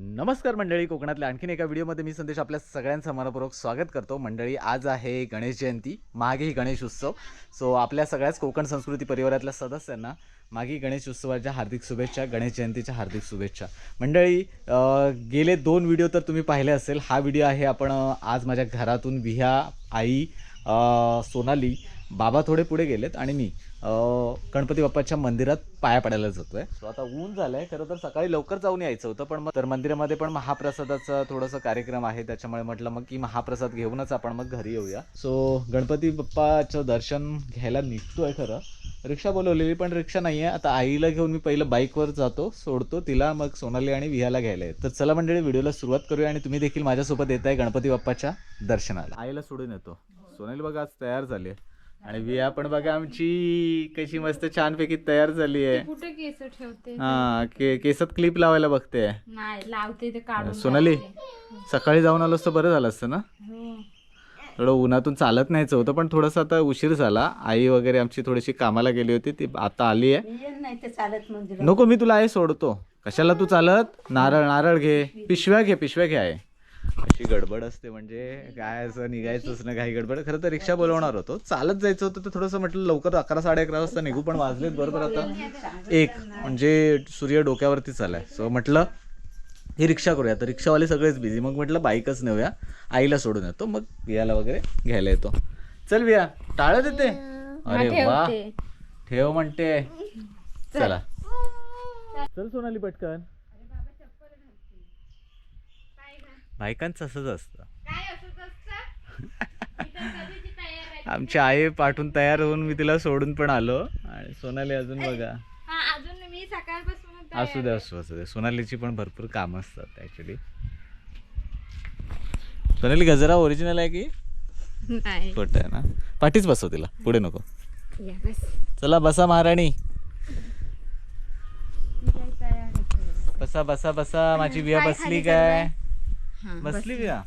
नमस्कार मंडळी कोकणातल्या आणखीन एका व्हिडिओमध्ये मी संदेश आपल्या सगळ्यांचं मनपूर्वक स्वागत करतो. मंडळी आज आहे गणेश जयंती मागे गणेश उत्सव. सो आपल्या सगळ्याच कोकण संस्कृती परिवारातल्या सदस्यांना मागे गणेश उत्सवाच्या हार्दिक शुभेच्छा गणेश जयंतीच्या हार्दिक शुभेच्छा. मंडळी गेले दोन व्हिडिओ तर तुम्ही पाहिले असेल. हा व्हिडिओ आहे आपण आज माझ्या घरातून विह्या आई सोनाली बाबा थोडे पुढे गेलेत आणि मी. गणपती बाप्पाच्या मंदिरात पाया पडायला जातोय. सो आता ऊन झालंय खरं तर सकाळी लवकर जाऊन यायचं होतं पण मग तर मंदिरामध्ये पण महाप्रसादाचा थोडासा कार्यक्रम आहे त्याच्यामुळे म्हटलं मग की महाप्रसाद घेऊनच आपण मग घरी येऊया. सो गणपती बाप्पाचं दर्शन घ्यायला निघतोय खरं. रिक्षा बोलवलेली पण रिक्षा नाही आहे आता आईला घेऊन मी पहिलं बाईकवर जातो सोडतो तिला मग सोनाली आणि विहाला घ्यायला येत. तर चला मंडळी व्हिडिओला सुरुवात करूया आणि तुम्ही देखील माझ्यासोबत येत आहे गणपती बाप्पाच्या दर्शनाला. आईला सोडून येतो. सोनाली बघा आज तयार झाली आहे आणि विया पण बघा आमची कशी मस्त छानपैकी तयार झाली आहे. कुठे केस ठेवते? हा के केसात क्लिप लावायला बघते. नाही लावते ते काढून सोनाली. सकाळी जाऊन आलो असतं बरं झालं असतं ना? हो. थोडं उन्हातून चालत न्यायचं होतं पण थोडंसं आता उशीर झाला. आई वगैरे आमची थोडीशी कामाला गेली होती ती आता आली आहे. नाही तर चालत मंदिर नको मी तुला आई सोडतो. कशाला तू चालत? नारळ नारळ घे पिशव्या घे पिशव्या घे आहे अशी गडबड असते म्हणजे काय असं निघायचंच ना काही गडबड. खरं तर रिक्षा बोलवणार होतो. चालत जायचं होतं तर थोडंसं म्हटलं लवकर अकरा साडे अकरा वाजता निघू पण वाजलेत बरोबर आता. एक म्हणजे सूर्य डोक्यावरतीच आलाय सो म्हटलं ही रिक्षा करूया. तर रिक्षावाले सगळेच बिझी मग म्हटलं बाईकच नेऊया. आईला सोडून येतो. मग वियाला वगैरे घ्यायला येतो. चल विया टाळत येते अरे वा. ठेव म्हणते. चला. चल सोनाली पटकन. बायकांचं असंच असतं. आमची आई पाठवून तयार होऊन मी तिला सोडून पण आलो. आणि सोनाली अजून बघा. हा अजून मी सकाळपासून असू दे असू असू दे. सोनालीची पण भरपूर कामं असतात ऍक्च्युली सोनाली गजरा ओरिजिनल आहे की? नाही. खोटं आहे ना? पाठीच बसव तिला. पुढे नको. चला बसा महाराणी. बसा बसा बसा. माझी विया पाय बसली काय? बसली हा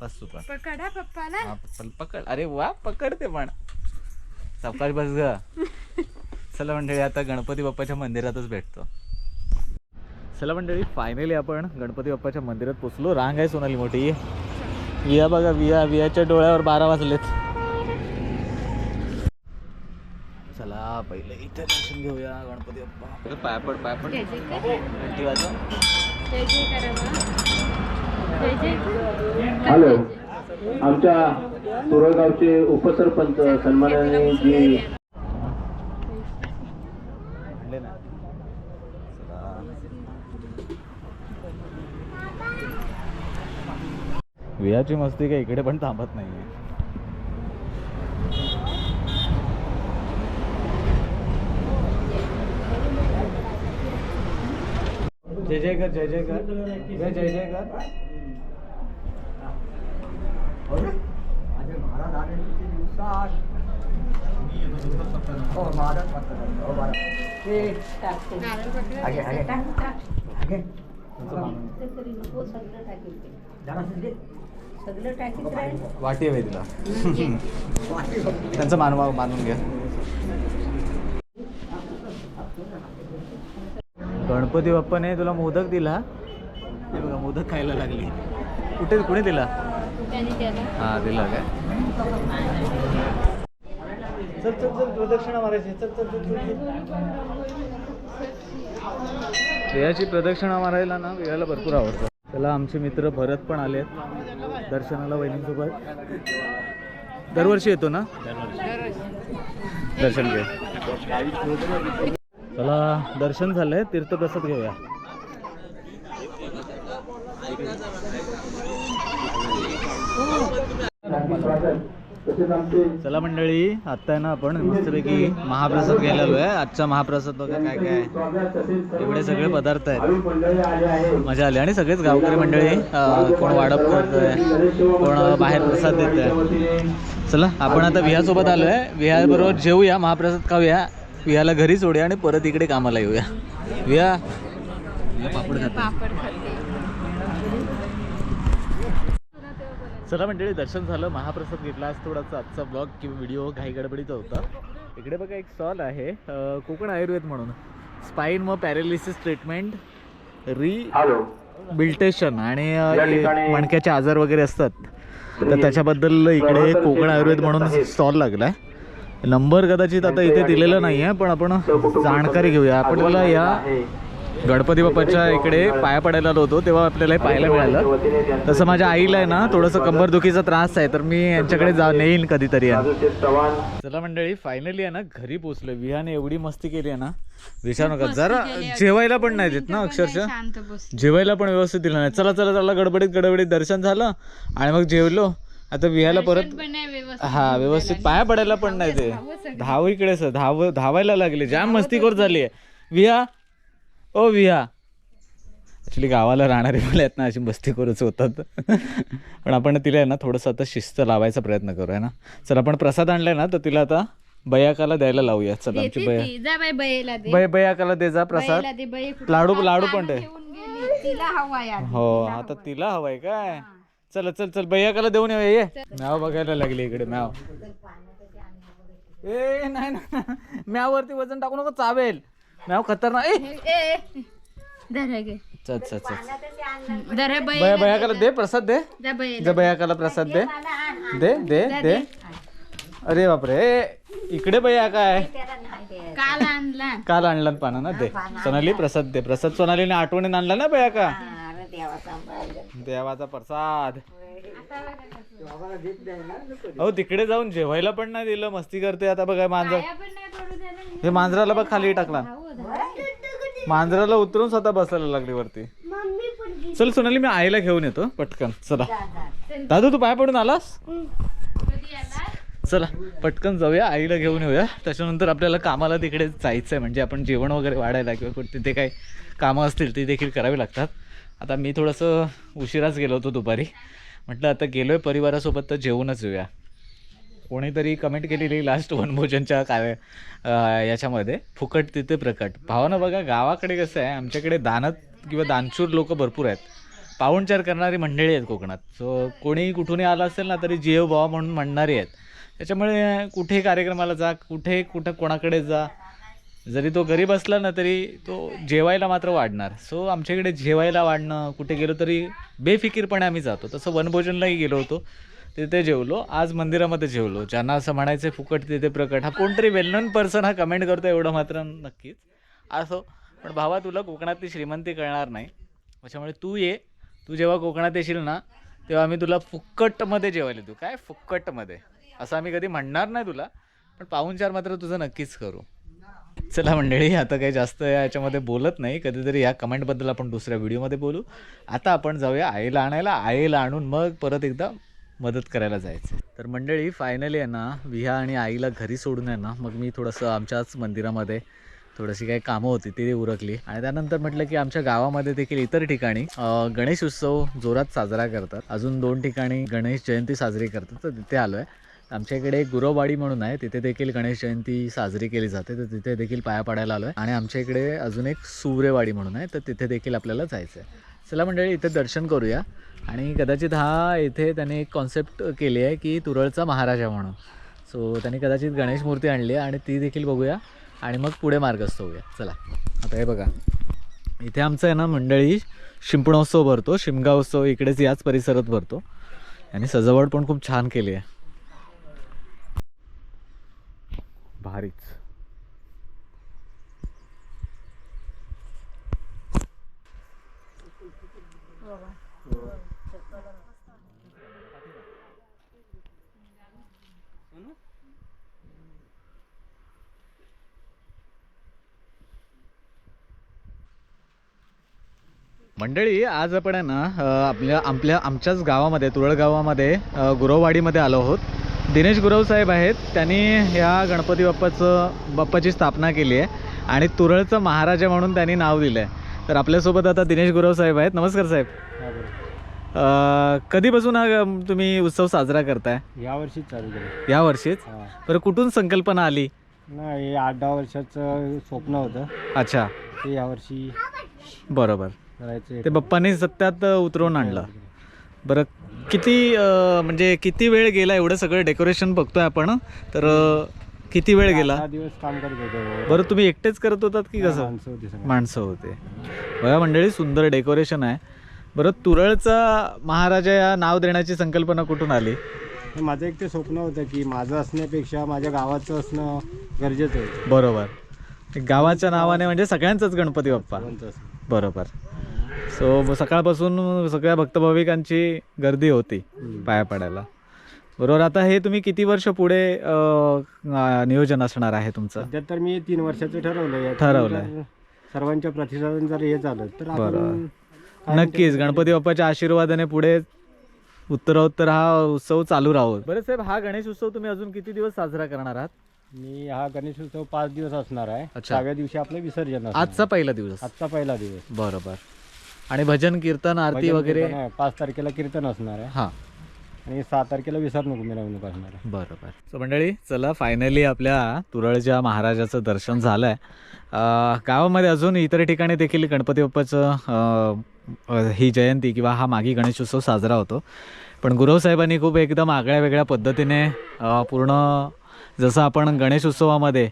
बस तू पण पकडा पप्पाला. हा, पकड. अरे वा पकडते पण. सकाळी बस ग. चला मंडळी आता गणपती बाप्पाच्या मंदिरातच भेटतो. चला मंडळी फायनली आपण गणपती बाप्पाच्या मंदिरात पोचलो. रांग आहे सोनाली मोठी. विया बघा विया वियाच्या डोळ्यावर बारा वाजलेत. चला पहिले इथे दर्शन घेऊया गणपती बाप्पा. पायपड पायपड. घंटी वाजव. जय जय कर. हॅलो. आमच्या सुरळगावचे उपसरपंच सन्मानाने जी म्हणले वियाची मस्ती काय इकडे पण थांबत नाहीये. जय जय कर जय जय कर विया जय जय कर नारळ पकडा. सगळं टाकीत राहील वाटी हवी तुला. त्यांचं मानवा मानून घ्या. गणपती बाप्पाने तुला मोदक दिला. हे बघा मोदक खायला लागली. कुठे कुणी दिला? हा दिला काय? चल चल चल प्रदक्षिणा मारायची. चल चल चल चल देयाची प्रदक्षिणा मारायला ना वेळाला भरपूर आवडतं. त्याला आमचे मित्र भरत पण आले दर्शनाला वहिनीसोबत. दरवर्षी येतो ना? दर्शन घे. चला दर्शन झालंय तीर्थप्रसाद घेऊया. चला मंडळी आता आहे ना आपण मस्तपैकी महाप्रसाद घ्यायला आलोय. आजचा महाप्रसाद बघा काय काय एवढे सगळे पदार्थ आहेत. आहे मजा आली. आणि सगळेच गावकरी मंडळी कोण वाडप करतोय कोण बाहेर प्रसाद देत आहे चला आपण आता विहासोबत आलोय. विहाबरोबर जेवूया महाप्रसाद खाऊया. विहाला घरी सोडूया आणि परत इकडे कामाला येऊया. विहा. पापड चला मंडळी दर्शन झालं. महाप्रसाद घेतला आज थोडासा आजचा ब्लॉग किंवा व्हिडिओ घाई गडबडीचा होता. इकडे बघा एक स्टॉल आहे. कोकण आयुर्वेद म्हणून. स्पाईन व पॅरालिसिस ट्रीटमेंट री बिल्टेशन आणि मणक्याचे आजार वगैरे असतात. तर त्याच्याबद्दल इकडे कोकण आयुर्वेद म्हणून स्टॉल लागलाय. नंबर कदाचित आता इथे दिलेला नाही आहे पण आपण जाणकारी घेऊया. आपल्याला या गणपती बाप्पाच्या इकडे पाया पडायला आलो होतो तेव्हा आपल्याला हे पाहायला मिळालं. तसं माझ्या आईला आहे ना थोडंसं कंबरदुखीचा त्रास आहे तर मी यांच्याकडे जा नेईन कधीतरी चला मंडळी फायनली आहे ना घरी पोहोचलोय. विहाने एवढी मस्ती केली आहे ना विचारू नका. जरा जेवायला पण नाही देत ना अक्षरशः. जेवायला पण व्यवस्थित दिलं नाही. चला चला चला गडबडीत गडबडीत दर्शन झालं आणि मग जेवलो. आता विहायला परत हा व्यवस्थित पाया पडायला पण नाही ते. धाव इकडे सर धाव धावायला लागले. जाम मस्तीखोर झाली आहे विहा. ओ विहा. ॲक्च्युली गावाला राहणारे मुले आहेत ना अशी मस्तीखोरच होतात. पण आपण तिला आहे ना थोडंसं आता शिस्त लावायचा प्रयत्न करू आहे ना. चल आपण प्रसाद आणलाय ना तर तिला आता बयाकाला द्यायला लावूया. चल आमची बया बय बयाकाला दे जा प्रसाद. लाडू लाडू पण दे हो आता तिला हवाय काय? चल चल चल बयाकाला देऊन येऊया ये. म्याव बघायला लागली इकडे म्याव. ए नाही ना म्यावरती वजन टाकू नको चावेल. म्याव खतरनाक ए. चल चल चल. बया बयाकाला दे प्रसाद दे. जा बयाकाला प्रसाद दे. दे दे दे. अरे बापरे इकडे बया काय? काल आणला. काल आणला पाना ना दे. सोनाली प्रसाद दे. प्रसाद सोनालीने आठवणीने आणला ना बया का? देवाचा प्रसाद. अहो तिकडे जाऊन जेवायला पण नाही दिलं. मस्ती करते आता बघा मांजर. हे मांजराला बघ खाली टाकला. मांजराला उतरून स्वतः बसायला लागली वरती. चल सोनाली मी आईला घेऊन येतो. पटकन चला. दादू तू पाय पडून आलास? कधी आला चला पटकन जाऊया आईला घेऊन येऊया. त्याच्यानंतर आपल्याला कामाला तिकडे जायचं आहे म्हणजे आपण जेवण वगैरे वाढायला किंवा कुठे तिथे काही कामं असतील ती देखील करावी लागतात. आता मी थोडंसं उशिराच गेलो होतो दुपारी. म्हटलं आता गेलो आहे परिवारासोबत तर जेवूनच येऊया. कोणीतरी कमेंट केलेली लास्ट वनभोजनच्या काय याच्यामध्ये. फुकट तिथे प्रकट. भावानं बघा गावाकडे कसं आहे आमच्याकडे दानत किंवा दानशूर लोक भरपूर आहेत. पाहुणचार करणारी मंडळी आहेत कोकणात. सो कोणी कुठूनही आलं असेल ना तरी जेव भावा म्हणून म्हणणारी आहेत. त्याच्यामुळे कुठेही कार्यक्रमाला जा कुठे कुठं कोणाकडे जा जरी तो गरीब असला ना तरी तो जेवायला मात्र वाढणार. सो आमच्याकडे जेवायला वाढणं कुठे गेलो तरी बेफिकीरपणे आम्ही जातो. तसं वनभोजनलाही गेलो होतो. तिथे जेवलो. आज मंदिरामध्ये जेवलो. ज्यांना असं म्हणायचं फुकट तिथे प्रकट. हा कोणतरी वेल नोन पर्सन हा कमेंट करतो एवढं मात्र नक्कीच. असो पण भावा तुला कोकणातली श्रीमंती कळणार नाही. त्याच्यामुळे तू ये. तू जेव्हा कोकणात येशील ना तेव्हा आम्ही तुला फुक्कटमध्ये जेवायला देऊ. काय फुक्कटमध्ये असं आम्ही कधी म्हणणार नाही तुला. पण पाहुणचार मात्र तुझं नक्कीच करू. चला मंडळी आता काही जास्त याच्यामध्ये बोलत नाही. कधीतरी या कमेंटबद्दल आपण दुसऱ्या व्हिडिओमध्ये बोलू. आता आपण जाऊया आईला आणायला. आईला आणून मग परत एकदा मदत करायला जायचं. तर मंडळी फायनली आहे ना विहा आणि आईला घरी सोडून आहे ना मग मी थोडंसं आमच्याच मंदिरामध्ये थोडीशी काही कामं होती ती उरकली. आणि त्यानंतर म्हटलं की आमच्या गावामध्ये देखील इतर ठिकाणी गणेश उत्सव जोरात साजरा करतात. अजून दोन ठिकाणी गणेश जयंती साजरी करतात तर तिथे आलो आहे आमच्या इकडे गुरववाडी म्हणून आहे. तिथे देखील गणेश जयंती साजरी केली जाते. तर तिथे देखील पाया पडायला आलो आहे आणि आमच्या इकडे अजून एक सूर्यवाडी म्हणून आहे. तर तिथे देखील आपल्याला जायचं आहे चला मंडळी इथे दर्शन करूया. आणि कदाचित हा इथे त्याने एक कॉन्सेप्ट केली आहे की तुरळचा महाराजा म्हणून. सो त्यांनी कदाचित गणेश मूर्ती आणली आहे. आणि ती देखील बघूया. आणि मग पुढे मार्गस्थ होऊया. चला. आता हे बघा. इथे आमचं आहे ना मंडळी शिंपणोत्सव भरतो. शिमगा उत्सव इकडेच याच परिसरात भरतो. आणि सजावट पण खूप छान केली आहे. भारीच. मंडळी आज आपण आहे ना आपल्या आपल्या आमच्याच गावामध्ये तुरळ गावामध्ये गुरववाडीमध्ये आलो आहोत. दिनेश गुरव साहेब आहेत. त्यांनी ह्या गणपती बाप्पाचं बाप्पाची स्थापना केली आहे आणि तुरळचं महाराजा म्हणून त्यांनी नाव दिलं आहे तर आपल्यासोबत आता दिनेश गुरव साहेब आहेत. नमस्कार साहेब. अ, कधीपासून हा तुम्ही उत्सव साजरा करताय? यावर्षी चालू केलं. या वर्षीच? हा. बरं कुठून संकल्पना आली? नाही आठ दहा वर्षाचं स्वप्न होतं. अच्छा. ते यावर्षी बरोबर. करायचं ते बाप्पाने सत्यात उतरवून आणलं. बरं किती म्हणजे किती वेळ गेला एवढं सगळं डेकोरेशन बघतोय आपण तर किती वेळ गेला? दिवस काम करत होतो. बरं तुम्ही एकटेच करत होतात की कसं? माणसं होती सगळी. माणसं होते. बघा मंडळी सुंदर डेकोरेशन आहे. बरं तुरळचा महाराजा या नाव देण्याची संकल्पना कुठून आली? माझं एक ते स्वप्न होतं की माझं असण्यापेक्षा माझ्या गावाचं असणं गरजेचं होतं. बरोबर. गावाच्या नावाने म्हणजे सगळ्यांचाच गणपती बाप्पा. बरोबर. सो सकाळपासून सगळ्या भक्तभाविकांची गर्दी होती. पाया पडायला बरोबर आता हे तुम्ही किती वर्ष पुढे नियोजन असणार आहे तुमचं सध्या तर मी तीन वर्षाचं ठरवलंय यात ठरवलंय. सर्वांच्या प्रतिसादाने जर हे झालं तर आपण. कायम नक्कीच गणपती बाप्पाच्या आशीर्वादाने पुढे उत्तरोत्तर हा उत्सव चालू राहू बरं साहेब हा गणेश उत्सव तुम्ही अजून किती दिवस साजरा करणार आहात मी हा गणेश उत्सव पाच दिवस असणार आहे अच्छा. सहाव्या दिवशी आपलं विसर्जन असणार आजचा. पहिला दिवस आजचा पहिला दिवस बरोबर आणि भजन कीर्तन आरती भजन वगैरे? कीर्तन आहे. पाच तारखेला कीर्तन असणार आहे. हां. आणि सहा तारखेला विसरणूक मिरवणूक असणार आहे. बरोबर. सो मंडळी चला फायनली आपल्या तुरळच्या महाराजाचं दर्शन झालं आहे गावामध्ये अजून इतर ठिकाणी देखील गणपती बाप्पाचं अं, अं, ही जयंती किंवा हा मागी गणेशोत्सव साजरा होतो. पण गुरव साहेबांनी खूप एकदम आगळ्या वेगळ्या पद्धतीने अं, पूर्ण जसं आपण गणेश उत्सवामध्ये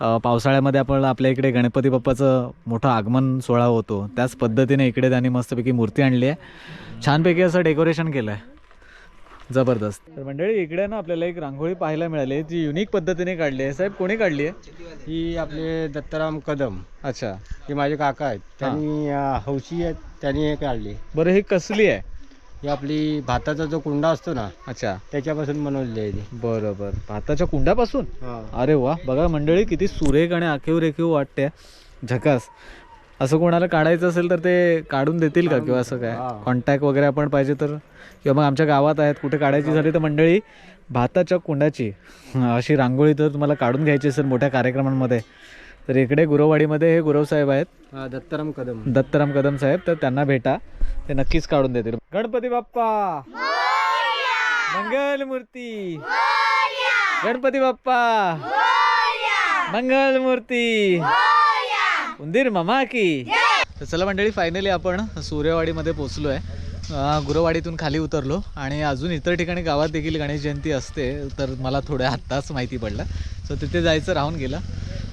पावसाळ्यामध्ये आपण आपल्या इकडे गणपती बाप्पाचं मोठं आगमन सोहळा होतो. त्याच पद्धतीने इकडे त्यांनी मस्तपैकी मूर्ती आणली आहे. छानपैकी असं डेकोरेशन केलं आहे जबरदस्त. तर मंडळी इकडे ना आपल्याला एक रांगोळी पाहायला मिळाली जी युनिक पद्धतीने काढली आहे. साहेब कोणी काढली आहे? ही आपले दत्ताराम कदम. अच्छा. हे माझे काका आहेत. त्यांनी हौशी आहेत त्यांनी हे काढली. बरं ही कसली आहे? ही आपली भाताचा जो कुंडा असतो ना अच्छा. त्याच्यापासून बनवलेली आहे ती. बरोबर. भाताच्या कुंडापासून. अरे वा. बघा मंडळी किती सुरेख आणि आखीव रेखीव वाटते. झकास. असं कोणाला काढायचं असेल तर ते काढून देतील का किंवा असं काय. कॉन्टॅक्ट वगैरे आपण पाहिजे तर. किंवा मग आमच्या गावात आहेत कुठे काढायची झाली तर मंडळी भाताच्या कुंडाची अशी रांगोळी तर तुम्हाला काढून घ्यायची असेल मोठ्या कार्यक्रमांमध्ये. तर इकडे गुरववाडीमध्ये हे गुरव साहेब आहेत. दत्ताराम कदम. दत्तराम कदम साहेब तर त्यांना भेटा. ते नक्कीच काढून देतील. गणपती बाप्पा. मंगल मूर्ती. गणपती बाप्पा. मंगल मूर्ती. उंदीर मामा की. तर चला मंडळी फायनली आपण सूर्यवाडीमध्ये पोचलो आहे गुरुवाडीतून खाली उतरलो आणि अजून इतर ठिकाणी गावात देखील गणेश जयंती असते तर मला थोड्या आत्ताच माहिती पडलं. सो तिथे जायचं राहून गेलं.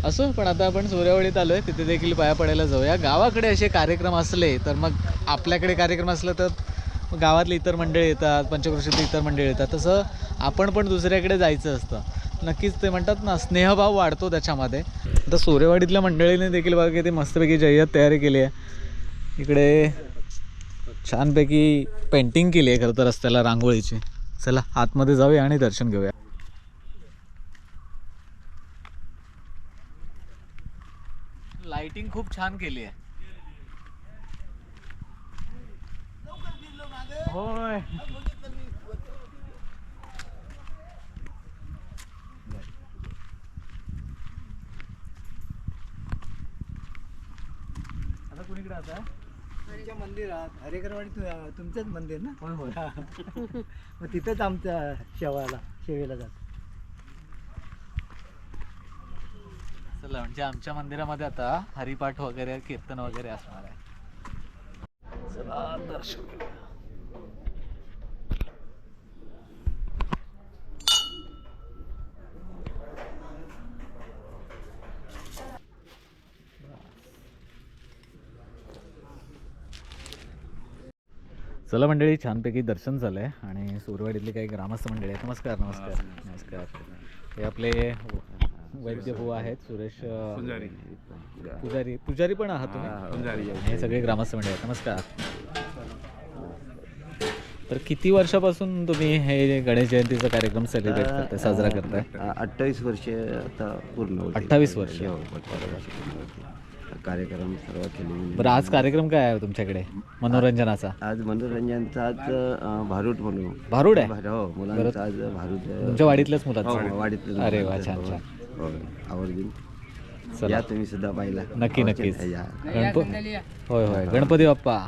असो पण आता आपण सूर्यावळीत आलो आहे तिथे देखील पाया पडायला जाऊया. गावाकडे असे कार्यक्रम असले तर मग आपल्याकडे कार्यक्रम असलं तर मग गावातली इतर मंडळी येतात पंचक्रोशीतली इतर मंडळी येतात. तसं आपण पण दुसऱ्याकडे जायचं असतं. नक्कीच ते म्हणतात ना स्नेहभाव वाढतो त्याच्यामध्ये. आता सूर्यवाडीतल्या मंडळीने देखील बघा ते मस्तपैकी जय्यत तयारी केली आहे. इकडे छानपैकी पेंटिंग केली आहे खरं तर रस्त्याला रांगोळीची. चला आतमध्ये जाऊया आणि दर्शन घेऊया. लाइटिंग खूप छान केली आहे. होय. आता कुणीकडे आता? आमच्या मंदिरात हरेकरवाडी तु- तुमचंच मंदिर ना? होय होय. मग तिथंच आमच्या शेवाला शेवेला जातो. चला म्हणजे आमच्या मंदिरामध्ये आता हरिपाठ वगैरे कीर्तन वगैरे असणार आहे. चला दर्शन. चला मंडळी छानपैकी दर्शन झालं आहे आणि सुरवाडीतली काही ग्रामस्थ मंडळी आहेत. नमस्कार नमस्कार. नमस्कार. हे आपले वैद्य भाऊ आहेत सुरेश पुजारी. पुजारी. पण आहात तुम्ही? हे सगळे ग्रामस्थ मंडळी आहेत. नमस्कार. तर किती वर्षापासून तुम्ही हे गणेश जयंतीचा कार्यक्रम सेलिब्रेट करताय साजरा करताय? अठ्ठावीस वर्ष आता पूर्ण. 28 वर्ष. हो, 28 वर्ष. कार्यक्रम सर्व केले बरं आज कार्यक्रम काय आहे तुमच्याकडे? मनोरंजनाचा? आज मनोरंजनचा आज अं, भारूट म्हणू भारूड आहे? हो मुलांचा आज भारूट अं, तुमच्या वाडीतल्याच हो, मुलाचं वाडीतलं अरे वा छान हो. छान. हो, आवर्जून चला चला. तुम्ही सुद्धा पाहिला. नक्की हो, नक्की होय होय. गणपती बाप्पा.